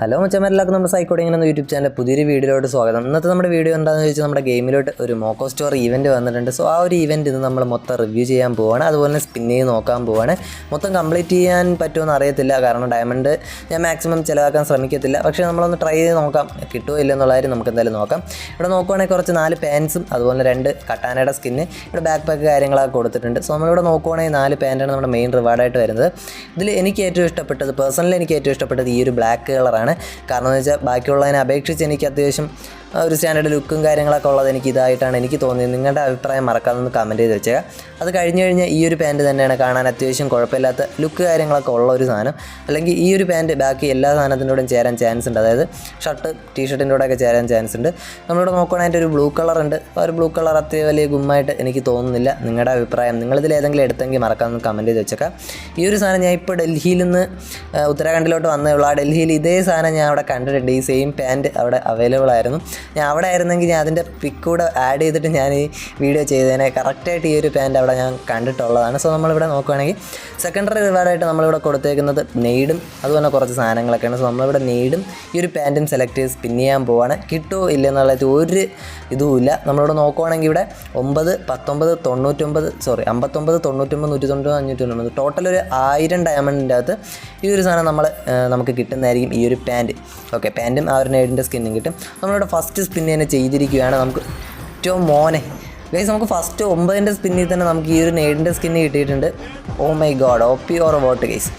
Hello മച്ചമാരെല്ലാവർക്കും നമ്മുടെ സൈക്കോടിങ്ങനെ എന്ന YouTube channel പുതിയൊരു വീഡിയോയിലോട്ട് സ്വാഗതം. ഇന്നത്തെ നമ്മുടെ വീഡിയോ എന്താണെന്ന് ചോദിച്ചാൽ നമ്മുടെ ഗെയിമിലോട്ട് ഒരു മോക്കോ സ്റ്റോർ ഇവന്റ് വന്നിട്ടുണ്ട്. സോ ആ ഒരു ഇവന്റ് ഇത് നമ്മൾ മൊത്തം റിവ്യൂ ചെയ്യാൻ പോവാണ്. അതുപോലെ തന്നെ സ്പിൻ ചെയ്ത് നോക്കാൻ പോവാണ്. മൊത്തം കംപ്ലീറ്റ് ചെയ്യാൻ പറ്റുമെന്ന് അറിയത്തില്ല. കാരണം ഡയമണ്ട് ഞാൻ മാക്സിമം ചിലവാക്കാൻ ശ്രമിക്കത്തില്ല. പക്ഷേ നമ്മളൊന്ന് ട്രൈ ചെയ്ത് നോക്കാം. കിട്ടുമോ ഇല്ല എന്നുള്ള കാര്യം നമുക്ക് എന്തായാലും നോക്കാം. ഇവിടെ നോക്കുവാണെങ്കിൽ കുറച്ച് നാല് പാൻസും അതുപോലെ രണ്ട് കട്ടാനയുടെ സ്കിന്ന് ഇവിടെ ബാക്ക് പാക്ക് കാര്യങ്ങളൊക്കെ കൊടുത്തിട്ടുണ്ട്. സോ നമ്മളിവിടെ നോക്കുവാണെങ്കിൽ നാല് പാന്റാണ് നമ്മുടെ മെയിൻ റിവാർഡായിട്ട് വരുന്നത്. ഇതിൽ എനിക്ക് ഏറ്റവും ഇഷ്ടപ്പെട്ടത് പേഴ്സണലി എനിക്ക് ഏറ്റവും ഇഷ്ടപ്പെട്ടത് ഈ ഒരു ബ്ലാക്ക് കളറാണ് കാരണം എന്ന് വെച്ചാൽ ബാക്കിയുള്ളതിനെ അപേക്ഷിച്ച് എനിക്ക് അത്യാവശ്യം ഒരു സ്റ്റാൻഡേർഡ് ലുക്കും കാര്യങ്ങളൊക്കെ ഉള്ളത് എനിക്ക് ഇതായിട്ടാണ് എനിക്ക് തോന്നിയത്. നിങ്ങളുടെ അഭിപ്രായം മറക്കാതെ ഒന്ന് കമന്റ് ചെയ്ത് വെച്ചേക്കാം. അത് കഴിഞ്ഞ് കഴിഞ്ഞാൽ ഈ ഒരു പാന്റ് തന്നെയാണ് കാണാൻ അത്യാവശ്യം കുഴപ്പമില്ലാത്ത ലുക്ക് കാര്യങ്ങളൊക്കെ ഉള്ള ഒരു സാധനം. അല്ലെങ്കിൽ ഈ ഒരു പാന്റ് ബാക്കി എല്ലാ സാധനത്തിനോടും ചേരാൻ ചാൻസ് ഉണ്ട്. അതായത് ഷർട്ട് ടീഷർട്ടിന്റെ കൂടെയൊക്കെ ചേരാൻ ചാൻസ് ഉണ്ട്. നമ്മളിവിടെ നോക്കുകയാണെങ്കിൽ ഒരു ബ്ലൂ കളർ ഉണ്ട്. ആ ഒരു ബ്ലൂ കളർ അത്ര വലിയ ഗുമ്മായിട്ട് എനിക്ക് തോന്നുന്നില്ല. നിങ്ങളുടെ അഭിപ്രായം നിങ്ങളിതിൽ ഏതെങ്കിലും എടുത്തെങ്കിൽ മറക്കാമെന്ന് കമന്റ് ചെയ്ത് വെച്ചേക്കാം. ഈ ഒരു സാധനം ഞാൻ ഇപ്പോൾ ഡൽഹിയിൽ നിന്ന് ഉത്തരാഖണ്ഡിലോട്ട് വന്നേ ഉള്ളൂ. ആ ഡൽഹിയിൽ ഇതേ സാധനം ഞാൻ അവിടെ കണ്ടിട്ടുണ്ട്. ഈ സെയിം പാന്റ് അവിടെ അവൈലബിൾ ആയിരുന്നു. ഞാൻ അവിടെ ആയിരുന്നെങ്കിൽ ഞാൻ അതിന്റെ പിക്ക് കൂടെ ആഡ് ചെയ്തിട്ട് ഞാൻ ഈ വീഡിയോ ചെയ്തതിനെ കറക്റ്റായിട്ട് ഈ ഒരു പാന്റ് അവിടെ ഞാൻ കണ്ടിട്ടുള്ളതാണ്. സോ നമ്മളിവിടെ നോക്കുകയാണെങ്കിൽ സെക്കൻഡറി റിവാർഡായിട്ട് നമ്മളിവിടെ കൊടുത്തേക്കുന്നത് നെയ്ഡും അതുപോലെ കുറച്ച് സാധനങ്ങളൊക്കെയാണ്. സോ നമ്മളിവിടെ നെയ്ഡും ഈ ഒരു പാന്റും സെലക്ട് ചെയ്ത് സ്പിൻ ചെയ്യാൻ പോവാണ്. കിട്ടുമോ ഇല്ല എന്നുള്ളത് ഒരു ഇതുമില്ല നമ്മളിവിടെ നോക്കുവാണെങ്കിൽ ഇവിടെ ഒമ്പത് പത്തൊമ്പത് തൊണ്ണൂറ്റൊമ്പത് സോറി അമ്പത്തൊമ്പത് തൊണ്ണൂറ്റൊമ്പത് നൂറ്റി തൊണ്ണൂറ് അഞ്ഞൂറ്റി തൊണ്ണൂറ് ടോട്ടൽ ഒരു ആയിരം ഡയമണ്ടിന്റെ അകത്ത് ഈ ഒരു സാധനം നമ്മൾ നമുക്ക് കിട്ടുന്നതായിരിക്കും ഈ ഒരു പാന്റ് ഓക്കെ പാന്റും ആ ഒരു നെയ്ഡിന്റെ സ്കിന്നും കിട്ടും. നമ്മളിവിടെ ഫസ്റ്റ് സ്പിൻ തന്നെ ചെയ്തിരിക്കുകയാണ് നമുക്ക് ഏറ്റവും മോനെ. ഗൈസ് നമുക്ക് ഫസ്റ്റ് ഒമ്പതിന്റെ സ്പിന്നിൽ തന്നെ നമുക്ക് ഈ ഒരു നേടിന്റെ സ്കിന്ന് കിട്ടിയിട്ടുണ്ട്. ഓ my god O P or what guys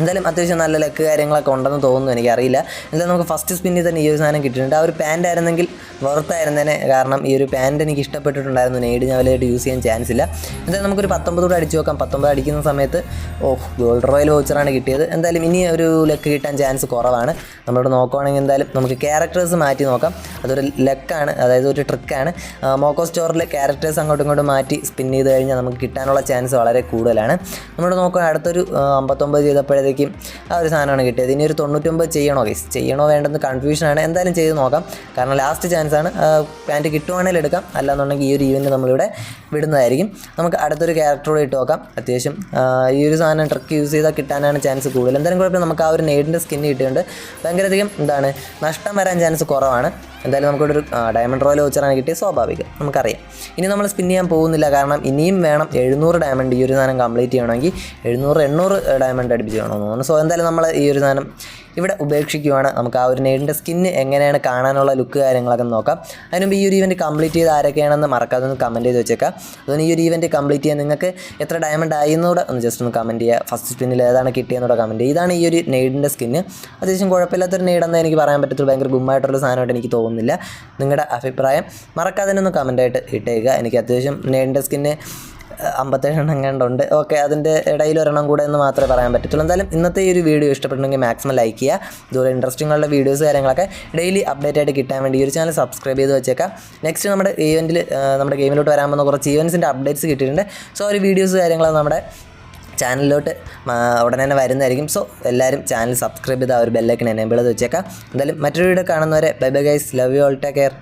എന്തായാലും അത്യാവശ്യം നല്ല ലക്ക് കാര്യങ്ങളൊക്കെ ഉണ്ടെന്ന് തോന്നുന്നു എനിക്കറിയില്ല. എന്തായാലും നമുക്ക് ഫസ്റ്റ് സ്പിന്നിൽ തന്നെ ഈ ഒരു സാധനം കിട്ടിയിട്ടുണ്ട്. ആ ഒരു പാന്റ് ആയിരുന്നെങ്കിൽ വെറുത്തായിരുന്നേനെ. കാരണം ഈ ഒരു പാന്റ് എനിക്ക് ഇഷ്ടപ്പെട്ടിട്ടുണ്ടായിരുന്നു. നെയ്ഡ് ഞാൻ വലുതായിട്ട് യൂസ് ചെയ്യാൻ ചാൻസ് ഇല്ല. എന്തായാലും നമുക്കൊരു പത്തൊമ്പത് കൂടെ അടിച്ച് നോക്കാം. പത്തൊമ്പത് അടിക്കുന്ന സമയത്ത് ഓ ഗോൾഡ് റോയൽ വോച്ചറാണ് കിട്ടിയത്. എന്തായാലും ഇനി ഒരു ലക്ക് കിട്ടാൻ ചാൻസ് കുറവാണ്. നമ്മളോട് നോക്കുവാണെങ്കിൽ എന്തായാലും നമുക്ക് ക്യാരക്ടേഴ്സ് മാറ്റി നോക്കാം. അതൊരു ലക്കാണ് അതായത് ഒരു ട്രിക്കാണ് മോക്കോ സ്റ്റോറിൽ ക്യാരക്ടേഴ്സ് അങ്ങോട്ടും ഇങ്ങോട്ടും മാറ്റി സ്പിൻ ചെയ്ത് കഴിഞ്ഞാൽ നമുക്ക് കിട്ടാനുള്ള ചാൻസ് വളരെ കൂടുതലാണ്. നമ്മളോട് നോക്കുക അടുത്തൊരു അമ്പത്തൊമ്പത് ചെയ്തപ്പോഴത്തേക്കും ആ ഒരു സാധനമാണ് കിട്ടിയത്. ഇനി ഒരു തൊണ്ണൂറ്റൊമ്പത് ചെയ്യണോ ഗൈസ് ചെയ്യണോ വേണ്ടെന്ന് കൺഫ്യൂഷനാണ് എന്തായാലും ചെയ്ത് നോക്കാം. കാരണം ലാസ്റ്റ് ചാൻസ് ആണ്. പാന്റ് കിട്ടുവാണെങ്കിൽ എടുക്കാം. അല്ലാന്നുണ്ടെങ്കിൽ ഈ ഒരു ഈവന്റ് നമ്മളിവിടെ വിടുന്നതായിരിക്കും. നമുക്ക് അടുത്തൊരു ക്യാരക്ടറോട് ഇട്ട് നോക്കാം. അത്യാവശ്യം ഈ ഒരു സാധനം ട്രക്ക് യൂസ് ചെയ്താൽ കിട്ടാനാണ് ചാൻസ് കൂടുതൽ. എന്തായാലും കുഴപ്പമില്ല. നമുക്ക് ആ ഒരു നെയ്ഡിന്റെ സ്കിന്ന് കിട്ടിയിട്ടുണ്ട്. ഭയങ്കരധികം എന്താണ് നഷ്ടം വരാൻ ചാൻസ് കുറവാണ്. എന്തായാലും നമുക്കിവിടെ ഒരു ഡയമണ്ട് റോയൽ വൗച്ചറാണ് കിട്ടിയത് സ്വാഭാവികം. നമുക്കറിയാം. ഇനി നമ്മൾ സ്പിൻ ചെയ്യാൻ പോകുന്നില്ല. കാരണം ഇനിയും വേണം എഴുന്നൂറ് ഡയമണ്ട് ഈ ഒരു സാധനം കംപ്ലീറ്റ് ചെയ്യണമെങ്കിൽ എഴുന്നൂറ് എണ്ണൂറ് ഡയമണ്ട് അടുപ്പിച്ച് വേണമെന്ന് തോന്നുന്നു. സോ എന്തായാലും നമ്മൾ ഈ ഒരു സാധനം ഇവിടെ ഉപേക്ഷിക്കുവാണ്. നമുക്ക് ആ ഒരു നെയ്ഡിന്റെ സ്കിന്ന് എങ്ങനെയാണ് കാണാനുള്ള ലുക്ക് കാര്യങ്ങളൊക്കെ നോക്കാം. അതിനുമ്പ് ഈ ഒരു ഇവന്റ് കംപ്ലീറ്റ് ചെയ്ത് ആരൊക്കെയാണെന്ന് മറക്കാതെ ഒന്ന് കമന്റ് ചെയ്ത് വെച്ചേക്കാം. അതുകൊണ്ട് ഈ ഒരു ഇവന്റ് കംപ്ലീറ്റ് ചെയ്യാൻ നിങ്ങൾക്ക് എത്ര ഡയമണ്ട് ആയി എന്നൂടെ ഒന്ന് ജസ്റ്റ് ഒന്ന് കമന്റ് ചെയ്യുക. ഫസ്റ്റ് സ്പിന്നിൽ ഏതാണ് കിട്ടിയെന്നൂടെ കമന്റ് ചെയ്യുക. ഇതാണ് ഈ ഒരു നെയ്ഡിന്റെ സ്കിന്ന് അത്യാവശ്യം കുഴപ്പമില്ലാത്തൊരു നെയ്ഡെന്ന് എനിക്ക് പറയാൻ പറ്റത്തുള്ളൂ. ഭയങ്കര ഗുമ്മായിട്ടുള്ള സാധനമായിട്ട് എനിക്ക് തോന്നുന്നില്ല. നിങ്ങളുടെ അഭിപ്രായം മറക്കാതെ ഒന്ന് കമന്റായിട്ട് ഇട്ടേക്കുക. എനിക്ക് അത്യാവശ്യം നെയ്ഡിന്റെ സ്കിന്ന് അമ്പത്തേഴ് എണ്ണം കണ്ടുണ്ട്. ഓക്കെ അതിന്റെ ഇടയിൽ ഒരെണ്ണം കൂടെ എന്ന് മാത്രമേ പറയാൻ പറ്റത്തുള്ളൂ. എന്തായാലും ഇന്നത്തെ ഈ ഒരു വീഡിയോ ഇഷ്ടപ്പെട്ടുണ്ടെങ്കിൽ മാക്സിമം ലൈക്ക് ചെയ്യുക. ഇതുപോലെ ഇൻട്രസ്റ്റിംഗ് ഉള്ള വീഡിയോസ് കാര്യങ്ങളൊക്കെ ഡെയിലി അപ്ഡേറ്റ് ആയിട്ട് കിട്ടാൻ വേണ്ടി ഈ ഒരു ചാനൽ സബ്സ്ക്രൈബ് ചെയ്ത് വെച്ചേക്കാം. നെക്സ്റ്റ് നമ്മുടെ ഈവന്റിൽ നമ്മുടെ ഗെയിമിലോട്ട് വരാൻ പോകുന്ന കുറച്ച് ഈവൻസിന്റെ അപ്ഡേറ്റ്സ് കിട്ടിയിട്ടുണ്ട്. സോ ഒരു വീഡിയോസ് കാര്യങ്ങൾ നമ്മുടെ ചാനലിലോട്ട് ഉടനെ തന്നെ വരുന്നതായിരിക്കും. സോ എല്ലാവരും ചാനൽ സബ്സ്ക്രൈബ് ചെയ്ത് ആ ഒരു ബെല്ലൈക്കൻ എനേബിൾ ചെയ്ത് വെച്ചേക്കാം. എന്തായാലും മറ്റൊരു വീഡിയോ കാണുന്നവരെ bye bye guys love you all take care